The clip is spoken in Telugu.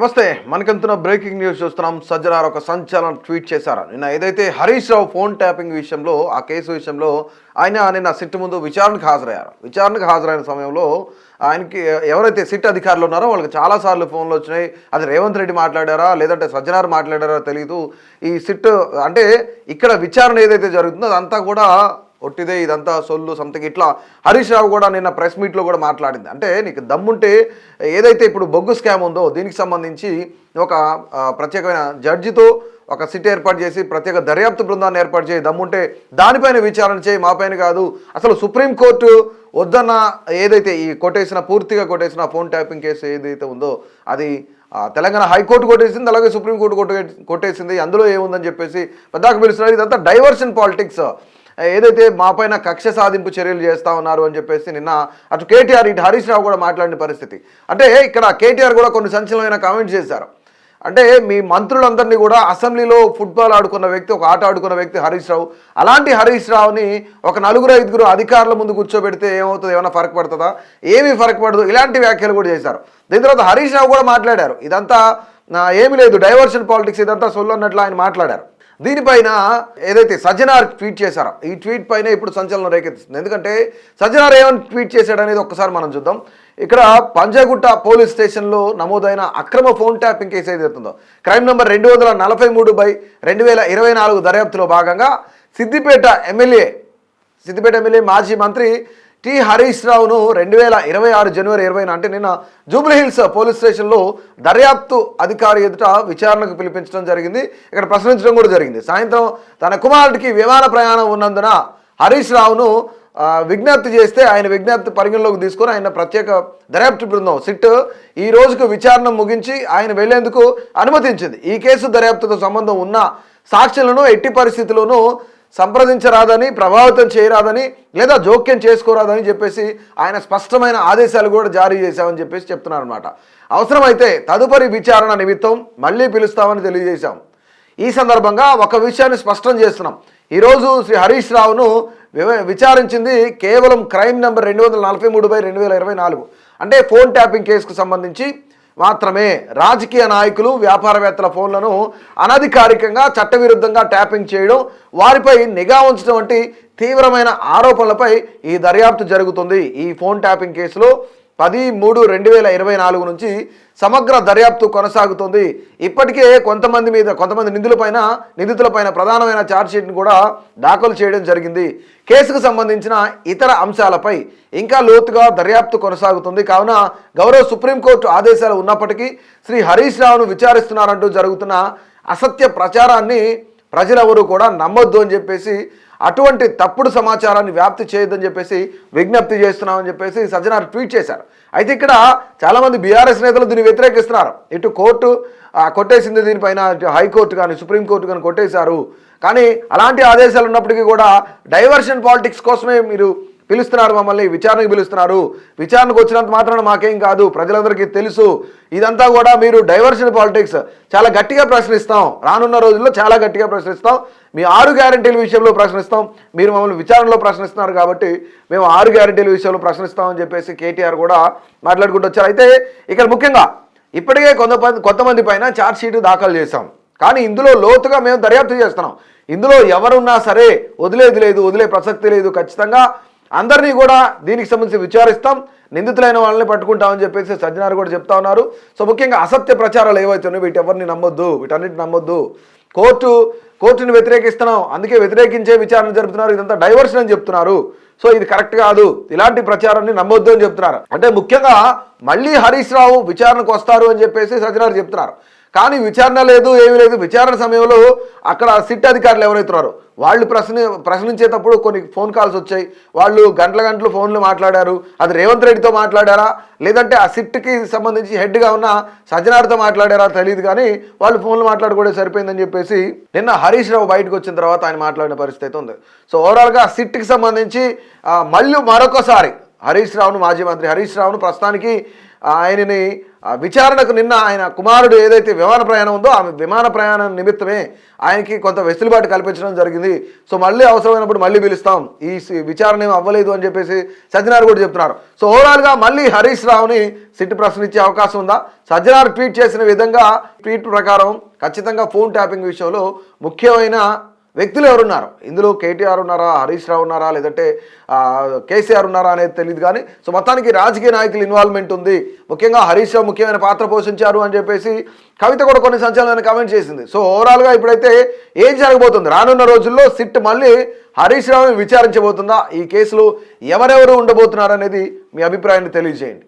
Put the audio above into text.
నమస్తే మనకంతున్న బ్రేకింగ్ న్యూస్ చూస్తున్నాం. సజ్జనార్ ఒక సంచలన ట్వీట్ చేశారు. నిన్న ఏదైతే హరీష్ రావు ఫోన్ ట్యాపింగ్ విషయంలో ఆ కేసు విషయంలో ఆయన నిన్న సిట్ ముందు విచారణకు హాజరయ్యారు. విచారణకు హాజరైన సమయంలో ఆయనకి ఎవరైతే సిట్ అధికారులు ఉన్నారో వాళ్ళకి చాలాసార్లు ఫోన్లు వచ్చినాయి. అది రేవంత్ రెడ్డి మాట్లాడారా లేదంటే సజ్జనార్ మాట్లాడారా తెలియదు ఈ సిట్ అంటే ఇక్కడ విచారణ ఏదైతే జరుగుతుందో అదంతా కూడా ఒట్టిదే ఇదంతా సొల్లు సంథింగ్ ఇట్లా. హరీష్ రావు కూడా నిన్న ప్రెస్ మీట్లో కూడా మాట్లాడింది. అంటే నీకు దమ్ముంటే ఏదైతే ఇప్పుడు బొగ్గు స్కామ్ ఉందో దీనికి సంబంధించి ఒక ప్రత్యేకమైన జడ్జితో ఒక సిట్ ఏర్పాటు చేసి ప్రత్యేక దర్యాప్తు బృందాన్ని ఏర్పాటు చేయి. దమ్ముంటే దానిపైన విచారణ చేయి మాపైన కాదు. అసలు సుప్రీంకోర్టు వద్దన్న ఏదైతే ఈ కొట్టేసిన పూర్తిగా కొట్టేసిన ఫోన్ ట్యాపింగ్ కేసు ఏదైతే ఉందో అది తెలంగాణ హైకోర్టు కొట్టేసింది అలాగే సుప్రీంకోర్టు కొట్టే కొట్టేసింది. అందులో ఏముందని చెప్పేసి పెద్దాక పిలుస్తున్నారు. ఇదంతా డైవర్షన్ పాలిటిక్స్ ఏదైతే మాపైన కక్ష సాధింపు చర్యలు చేస్తా ఉన్నారు అని చెప్పేసి నిన్న అటు కేటీఆర్ ఇటు హరీష్ రావు కూడా మాట్లాడిన పరిస్థితి. అంటే ఇక్కడ కేటీఆర్ కూడా కొన్ని సంచలనమైన కామెంట్స్ చేశారు. అంటే మీ మంత్రులందరినీ కూడా అసెంబ్లీలో ఫుట్బాల్ ఆడుకున్న వ్యక్తి ఒక ఆట ఆడుకున్న వ్యక్తి హరీష్ రావు. అలాంటి హరీష్ రావుని ఒక నలుగురు ఐదుగురు అధికారుల ముందు కూర్చోబెడితే ఏమవుతుంది? ఏమైనా ఫరక్ పడుతుందా? ఏమీ ఫరక్ పడదు. ఇలాంటి వ్యాఖ్యలు కూడా చేశారు. దీని తర్వాత హరీష్ రావు కూడా మాట్లాడారు. ఇదంతా ఏమీ లేదు. డైవర్షన్ పాలిటిక్స్ ఇదంతా సొల్లు అన్నట్లు ఆయన మాట్లాడారు. దీనిపైన ఏదైతే సజ్జనార్ ట్వీట్ చేశారో ఈ ట్వీట్ పైన ఇప్పుడు సంచలనం రేకెత్తిస్తుంది. ఎందుకంటే సజ్జనార్ ఏమని ట్వీట్ చేశాడు అనేది ఒక్కసారి మనం చూద్దాం. ఇక్కడ పంజాగుట్ట పోలీస్ స్టేషన్లో నమోదైన అక్రమ ఫోన్ ట్యాపింగ్ కేసు ఏదైతుందో క్రైమ్ నెంబర్ రెండు వందల నలభై మూడు బై రెండు వేల ఇరవై నాలుగు దర్యాప్తులో భాగంగా సిద్దిపేట ఎమ్మెల్యే సిద్దిపేట ఎమ్మెల్యే మాజీ మంత్రి టి హరీష్ రావును రెండు వేల ఇరవై ఆరు జనవరి ఇరవైన అంటే నిన్న జూబ్లీహిల్స్ పోలీస్ స్టేషన్లో దర్యాప్తు అధికారి ఎదుట విచారణకు పిలిపించడం జరిగింది. ఇక్కడ ప్రశ్నించడం కూడా జరిగింది. సాయంత్రం తన కుమారుడికి విమాన ప్రయాణం ఉన్నందున హరీష్ రావును విజ్ఞప్తి చేస్తే ఆయన విజ్ఞప్తి పరిగణలోకి తీసుకొని ఆయన ప్రత్యేక దర్యాప్తు బృందం సిట్ ఈ రోజుకు విచారణ ముగించి ఆయన వెళ్ళేందుకు అనుమతించింది. ఈ కేసు దర్యాప్తుతో సంబంధం ఉన్న సాక్షులను ఎట్టి పరిస్థితుల్లోనూ సంప్రదించరాదని ప్రభావితం చేయరాదని లేదా జోక్యం చేసుకోరాదని చెప్పేసి ఆయన స్పష్టమైన ఆదేశాలు కూడా జారీ చేశామని చెప్పేసి చెప్తున్నారనమాట అవసరమైతే తదుపరి విచారణ నిమిత్తం మళ్ళీ పిలుస్తామని తెలియజేశాం. ఈ సందర్భంగా ఒక విషయాన్ని స్పష్టం చేస్తున్నాం. ఈరోజు శ్రీ హరీష్ రావును విచారించింది కేవలం క్రైమ్ నెంబర్ రెండు వందల నలభై మూడు బై రెండు వేల ఇరవై నాలుగు. అంటే ఫోన్ ట్యాపింగ్ కేసుకు సంబంధించి మాత్రమే రాజకీయ నాయకులు వ్యాపారవేత్తల ఫోన్లను అనధికారికంగా చట్టవిరుద్ధంగా ట్యాపింగ్ చేయడం వారిపై నిఘా ఉంచడం వంటి తీవ్రమైన ఆరోపణలపై ఈ దర్యాప్తు జరుగుతుంది. ఈ ఫోన్ ట్యాపింగ్ కేసులో పది మూడు రెండు వేల ఇరవై నాలుగు నుంచి సమగ్ర దర్యాప్తు కొనసాగుతుంది. ఇప్పటికే కొంతమంది మీద కొంతమంది నిధులపైన నిందితులపైన ప్రధానమైన ఛార్జ్షీట్ను కూడా దాఖలు చేయడం జరిగింది. కేసుకు సంబంధించిన ఇతర అంశాలపై ఇంకా లోతుగా దర్యాప్తు కొనసాగుతుంది. కావున గౌరవ సుప్రీంకోర్టు ఆదేశాలు ఉన్నప్పటికీ శ్రీ హరీష్ రావును విచారిస్తున్నారంటూ జరుగుతున్న అసత్య ప్రచారాన్ని ప్రజలెవరూ కూడా నమ్మొద్దు అని చెప్పేసి అటువంటి తప్పుడు సమాచారాన్ని వ్యాప్తి చేయొద్దని చెప్పేసి విజ్ఞప్తి చేస్తున్నామని చెప్పేసి సజ్జనార్ ట్వీట్ చేశారు. అయితే ఇక్కడ చాలామంది బీఆర్ఎస్ నేతలు దీన్ని వ్యతిరేకిస్తున్నారు. ఇటు కోర్టు కొట్టేసింది దీనిపైన హైకోర్టు కానీ సుప్రీంకోర్టు కానీ కొట్టేశారు. కానీ అలాంటి ఆదేశాలు ఉన్నప్పటికీ కూడా డైవర్షన్ పాలిటిక్స్ కోసమే మీరు పిలుస్తున్నారు మమ్మల్ని విచారణకు పిలుస్తున్నారు. విచారణకు వచ్చినంత మాత్రాన మాకేం కాదు ప్రజలందరికీ తెలుసు. ఇదంతా కూడా మీరు డైవర్షన్ పాలిటిక్స్ చాలా గట్టిగా ప్రశ్నిస్తాం. రానున్న రోజుల్లో చాలా గట్టిగా ప్రశ్నిస్తాం. మీ ఆరు గ్యారంటీల విషయంలో ప్రశ్నిస్తాం. మీరు మమ్మల్ని విచారణలో ప్రశ్నిస్తున్నారు కాబట్టి మేము ఆరు గ్యారంటీల విషయంలో ప్రశ్నిస్తామని చెప్పేసి కేటీఆర్ కూడా మాట్లాడుకుంటూ వచ్చారు. అయితే ఇక్కడ ముఖ్యంగా ఇప్పటికే కొంతమంది కొంతమంది పైన ఛార్జ్ షీట్ దాఖలు చేశాం. కానీ ఇందులో లోతుగా మేము దర్యాప్తు చేస్తున్నాం. ఇందులో ఎవరున్నా సరే వదిలేది లేదు వదిలే ప్రసక్తి లేదు. ఖచ్చితంగా అందరినీ కూడా దీనికి సంబంధించి విచారిస్తాం. నిందితులైన వాళ్ళని పట్టుకుంటామని చెప్పేసి సజ్జనారు కూడా చెప్తా ఉన్నారు. సో ముఖ్యంగా అసత్య ప్రచారాలు ఏవైతే ఉన్నాయో వీటి ఎవరిని నమ్మొద్దు వీటన్నిటి నమ్మొద్దు. కోర్టు కోర్టుని వ్యతిరేకిస్తున్నాం. అందుకే వ్యతిరేకించే విచారణ జరుపుతున్నారు. ఇదంతా డైవర్షన్ అని చెప్తున్నారు. సో ఇది కరెక్ట్ కాదు. ఇలాంటి ప్రచారాన్ని నమ్మొద్దు అని చెప్తున్నారు. అంటే ముఖ్యంగా మళ్ళీ హరీష్ రావు విచారణకు వస్తారు అని చెప్పేసి సజ్జనారు చెప్తున్నారు. కానీ విచారణ లేదు ఏమీ లేదు. విచారణ సమయంలో అక్కడ సిట్ అధికారులు ఎవరైతున్నారు వాళ్ళు ప్రశ్న ప్రశ్నించేటప్పుడు కొన్ని ఫోన్ కాల్స్ వచ్చాయి. వాళ్ళు గంటల గంటలు ఫోన్లు మాట్లాడారు. అది రేవంత్ రెడ్డితో మాట్లాడారా? లేదంటే ఆ సిట్కి సంబంధించి హెడ్గా ఉన్న సజ్జనార్తో మాట్లాడారా తెలియదు కానీ వాళ్ళు ఫోన్లు మాట్లాడుకోవడం సరిపోయిందని చెప్పేసి నిన్న హరీష్ రావు బయటకు వచ్చిన తర్వాత ఆయన మాట్లాడిన పరిస్థితి అయితే ఉంది. సో ఓవరాల్గా సిట్కి సంబంధించి మళ్ళీ మరొకసారి హరీష్ రావును మాజీ మంత్రి హరీష్ రావును ప్రస్తుతానికి ఆయనని విచారణకు నిన్న ఆయన కుమారుడు ఏదైతే విమాన ప్రయాణం ఉందో ఆమె విమాన ప్రయాణం నిమిత్తమే ఆయనకి కొంత వెసులుబాటు కల్పించడం జరిగింది. సో మళ్ళీ అవసరమైనప్పుడు మళ్ళీ పిలుస్తాం. ఈ సి- విచారణ ఏమి అవ్వలేదు అని చెప్పేసి సజ్జనార్ కూడా చెప్తున్నారు. సో ఓవరాల్గా మళ్ళీ హరీష్ రావుని సిట్ ప్రశ్నించే అవకాశం ఉందా? సజ్జనార్ ట్వీట్ చేసిన విధంగా ట్వీట్ ప్రకారం ఖచ్చితంగా ఫోన్ ట్యాపింగ్ విషయంలో ముఖ్యమైన వ్యక్తులు ఎవరున్నారు? ఇందులో కేటీఆర్ ఉన్నారా? హరీష్ రావు ఉన్నారా? లేదంటే కేసీఆర్ ఉన్నారా అనేది తెలియదు కానీ సో మొత్తానికి రాజకీయ నాయకుల ఇన్వాల్వ్మెంట్ ఉంది. ముఖ్యంగా హరీష్ రావు ముఖ్యమైన పాత్ర పోషించారు అని చెప్పేసి కవిత కూడా కొన్ని సంచలనాన్ని కామెంట్ చేసింది. సో ఓవరాల్గా ఇప్పుడైతే ఏం జరగబోతుంది? రానున్న రోజుల్లో సిట్ మళ్ళీ హరీష్ రావుని విచారించబోతుందా? ఈ కేసులో ఎవరెవరు ఉండబోతున్నారు అనేది మీ అభిప్రాయాన్ని తెలియజేయండి.